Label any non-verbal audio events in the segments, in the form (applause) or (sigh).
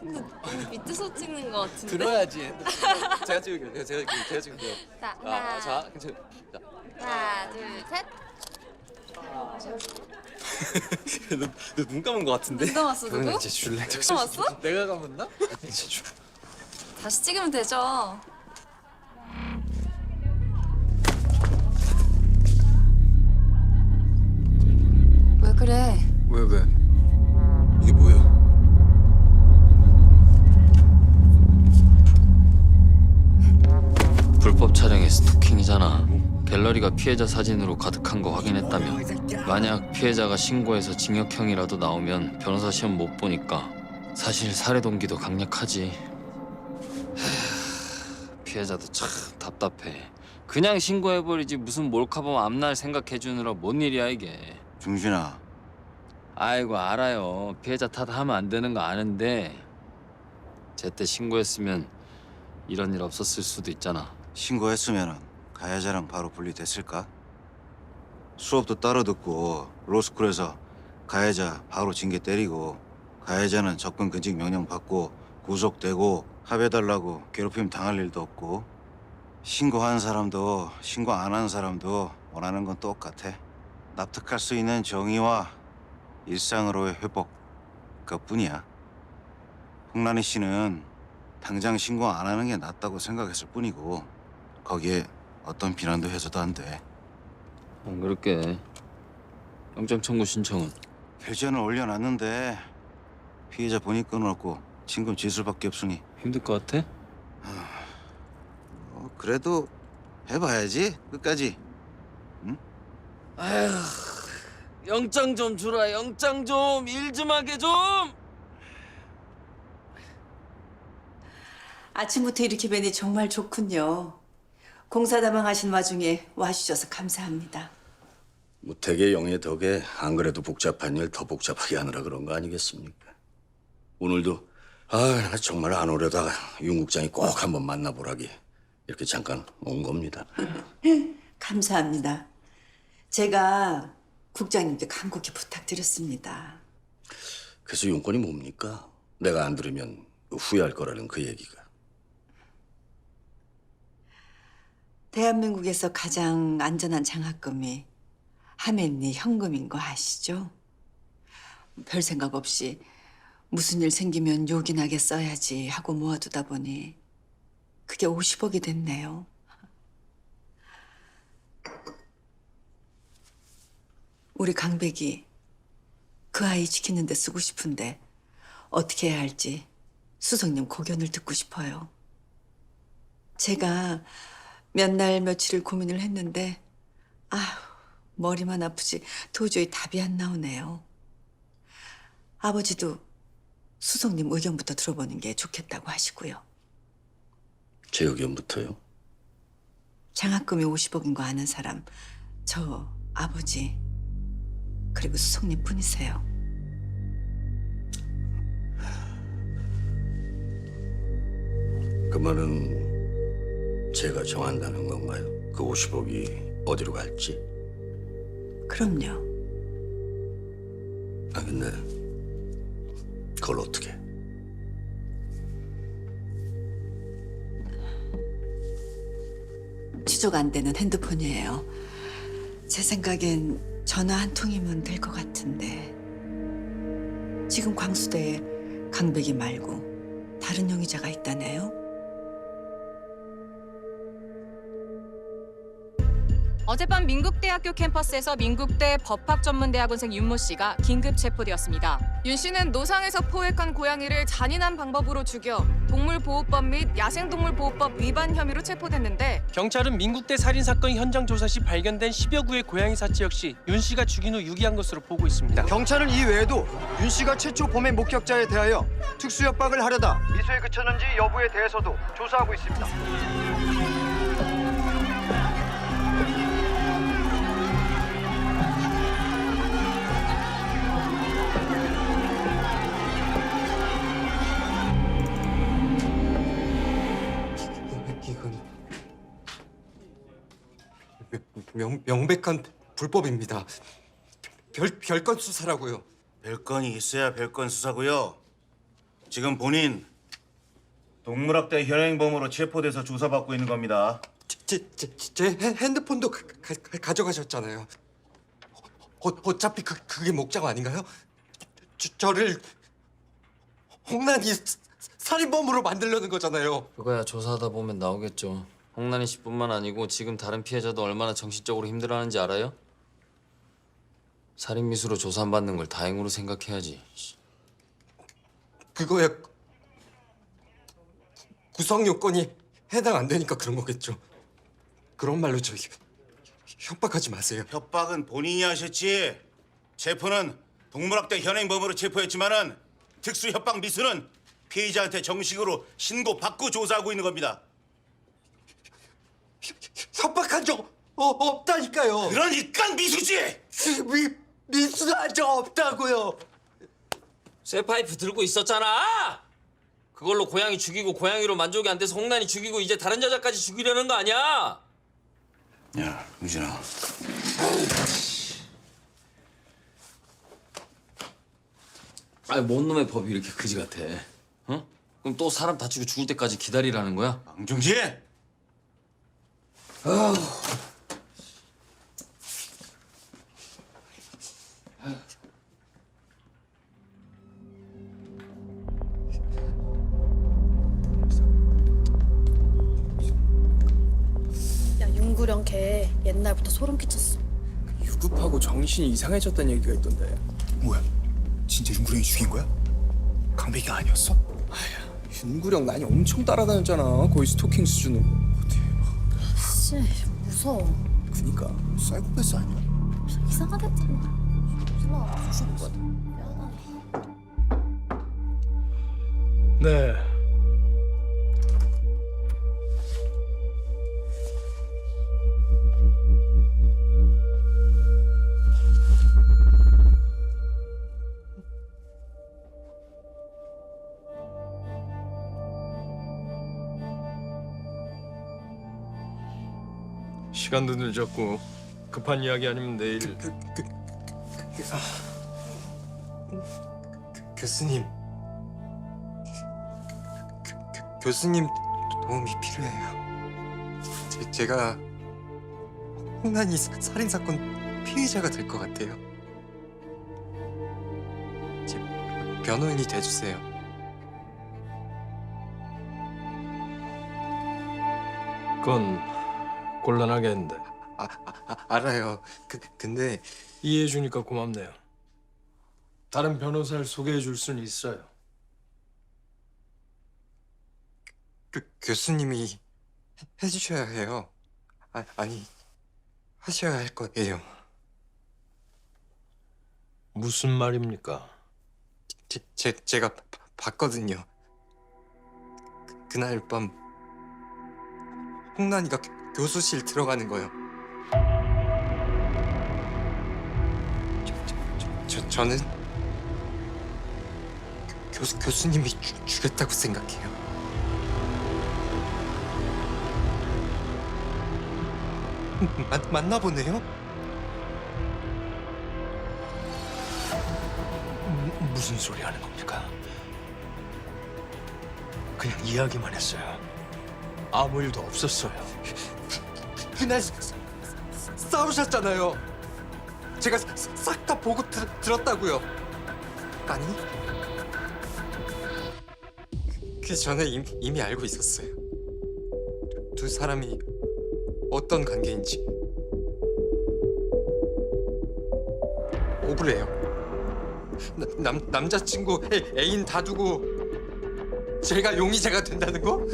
근데 너무 밑에서 찍는 것 같은데. 들어야지. 제가 찍을게요. 제가 찍을게요. 제가 찍을게요. 자, 아, 하나, 자, 괜찮. 자. 하나, 둘, 셋. 너눈 감은 것 같은데? 눈 감았어, 누구? 그러면 이제 줄래? 눈 감았어? 내가 감았나? 이제 줄. 다시 찍으면 되죠. 피해자 사진으로 가득한 거 확인했다며. 만약 피해자가 신고해서 징역형이라도 나오면 변호사 시험 못 보니까 사실 살해 동기도 강력하지. 하, 피해자도 참 답답해. 그냥 신고해버리지 무슨 몰카범 앞날 생각해주느라 뭔 일이야 이게. 중신아, 아이고 알아요. 피해자 탓 하면 안 되는 거 아는데 제때 신고했으면 이런 일 없었을 수도 있잖아. 신고했으면 가해자랑 바로 분리됐을까? 수업도 따로 듣고 로스쿨에서 가해자 바로 징계 때리고 가해자는 접근 금지 명령 받고 구속되고 합의해달라고 괴롭힘 당할 일도 없고 신고한 사람도 신고 안 한 사람도 원하는 건 똑같아. 납득할 수 있는 정의와 일상으로의 회복 그것뿐이야. 홍란희 씨는 당장 신고 안 하는 게 낫다고 생각했을 뿐이고 거기에 어떤 비난도 해서도 안 돼. 안 그럴게. 영장 청구 신청은 표지안을 올려놨는데 피해자 본인 끊어놓고 친금 지수밖에 없으니 힘들 것 같아? 어, 그래도 해봐야지 끝까지. 아휴, 영장 좀 주라. 영장 좀 일 좀 하게 좀. 아침부터 이렇게 뵈니 정말 좋군요. 공사다방 하신 와중에 와주셔서 감사합니다. 무택의 영의 덕에 안 그래도 복잡한 일 더 복잡하게 하느라 그런 거 아니겠습니까? 오늘도 아, 나 정말 안 오려다가 윤 국장이 꼭 한번 만나보라기 이렇게 잠깐 온 겁니다. (laughs) 감사합니다. 제가 국장님께 간곡히 부탁드렸습니다. 그래서 용건이 뭡니까? 내가 안 들으면 후회할 거라는 그 얘기가. 대한민국에서 가장 안전한 장학금이 하멘니 현금인 거 아시죠? 별 생각 없이 무슨 일 생기면 요긴하게 써야지 하고 모아두다 보니 그게 50억이 됐네요. 우리 강백이 그 아이 지키는데 쓰고 싶은데 어떻게 해야 할지 수석님 고견을 듣고 싶어요. 제가 몇 날 며칠을 고민을 했는데 아휴 머리만 아프지 도저히 답이 안 나오네요. 아버지도 수석님 의견부터 들어보는 게 좋겠다고 하시고요. 제 의견부터요. 장학금이 50억인 거 아는 사람 저 아버지 그리고 수석님 뿐이세요. 그 말은 제가 정한다는 건가요? 그 50억이 어디로 갈지? 그럼요. 아 근데 그걸 어떻게? 추적 안 되는 핸드폰이에요. 제 생각엔 전화 한 통이면 될 것 같은데. 지금 광수대에 강백이 말고 다른 용의자가 있다네요. 어젯밤 민국대학교 캠퍼스에서 민국대 법학전문대학원생 윤모 씨가 긴급 체포되었습니다. 윤 씨는 노상에서 포획한 고양이를 잔인한 방법으로 죽여 동물보호법 및 야생동물보호법 위반 혐의로 체포됐는데 경찰은 민국대 살인 사건 현장 조사 시 발견된 10여 구의 고양이 사체 역시 윤 씨가 죽인 후 유기한 것으로 보고 있습니다. 경찰은 이 외에도 윤 씨가 최초 범행 목격자에 대하여 특수 협박을 하려다 미소에 그쳤는지 여부에 대해서도 조사하고 있습니다. 명, 명백한 불법입니다. 별 별건 수사라고요. 별건이 있어야 별건 수사고요. 지금 본인 동물학대 현행범으로 체포돼서 조사받고 있는 겁니다. 제, 제, 제 핸- 핸드폰도 가, 가, 가져가셨잖아요. 어, 어차피 그, 그게 목적 아닌가요? 저, 저를 홍난이 사- 살인범으로 만들려는 거잖아요. 그거야 조사하다 보면 나오겠죠. 홍난희 씨뿐만 아니고 지금 다른 피해자도 얼마나 정신적으로 힘들어하는지 알아요? 살인 미수로 조사 안 받는 걸 다행으로 생각해야지. 그거야 구- 구성 요건이 해당 안 되니까 그런 거겠죠. 그런 말로 저 협박하지 마세요. 협박은 본인이 하셨지. 체포는 동물학대 현행범으로 체포했지만은 특수 협박 미수는 피의자한테 정식으로 신고 받고 조사하고 있는 겁니다. 협박한 적 어, 없다니까요. 그러니까 미수지. 미, 미수한 적 없다고요. 쇠파이프 들고 있었잖아. 그걸로 고양이 죽이고 고양이로 만족이 안 돼서 홍난이 죽이고 이제 다른 여자까지 죽이려는 거 아니야? 야, 유진아. 아니 뭔 놈의 법이 이렇게 그지 같아? 어? 그럼 또 사람 다치고 죽을 때까지 기다리라는 거야? 강중지. 야 윤구령 걔 옛날부터 소름 끼쳤어. 유급하고 정신이 이상해졌다는 얘기가 있던데. 뭐야? 진짜 윤구령이 죽인 거야? 강백이 아니었어? 윤구령 난이 엄청 따라다녔잖아. 거의 스토킹 수준으로. 씨 무서워. 그니까 사이코패스 아니야? 이상하댔잖아. 일로 와. 죽을 거야. 네. 시간도 늦었고 급한 이야기 아니면 내일 교수님 그, 그, 교수님 도움이 필요해요. 제, 제가 홍난이 사- 살인 사건 피의자가 될 것 같아요. 제 변호인이 돼주세요. 그건 곤란하겠는데 아, 아, 아, 알아요. 그, 근데 이해해 주니까 고맙네요. 다른 변호사를 소개해 줄 수는 있어요. 그, 교수님이 해- 해주셔야 해요. 아, 아니 하셔야 할 거예요. 무슨 말입니까? 제, 제, 제가 바- 봤거든요. 그, 그날 밤 홍난이가 교- 교수실 들어가는 거요. 저, 저, 저, 저, 저는 교수, 교수님이 죽- 죽였다고 생각해요. (laughs) 만, 만나보네요? 무슨 소리 하는 겁니까? 그냥 이야기만 했어요. 아무 일도 없었어요. 그날 싸우셨잖아요. 제가 싹 다 보고 들, 들었다고요. 아니? 그 전에 이미, 이미 알고 있었어요. 두 사람이 어떤 관계인지. 억울해요. 나- 남 남자친구 애, 애인 다 두고 제가 용의자가 된다는 거?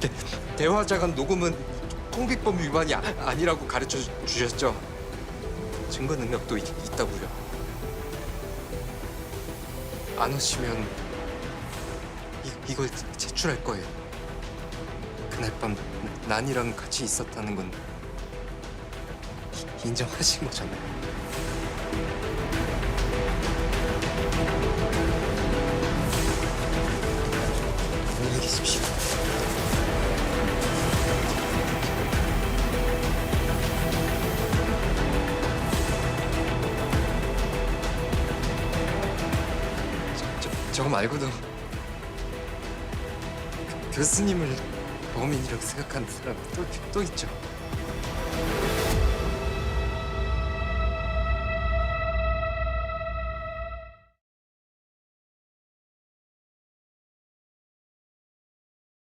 대, 대화자간 녹음은 통비법 위반이 아, 아니라고 가르쳐 주- 주셨죠? 증거 능력도 있, 있다고요. 안 오시면 이, 이걸 제출할 거예요. 그날 밤 난이랑 같이 있었다는 건 이- 인정하신 거잖아요. 안녕히 계십시오. 저거 말고도 교- 교수님을 범인이라고 생각하는 사람 또, 또 있죠.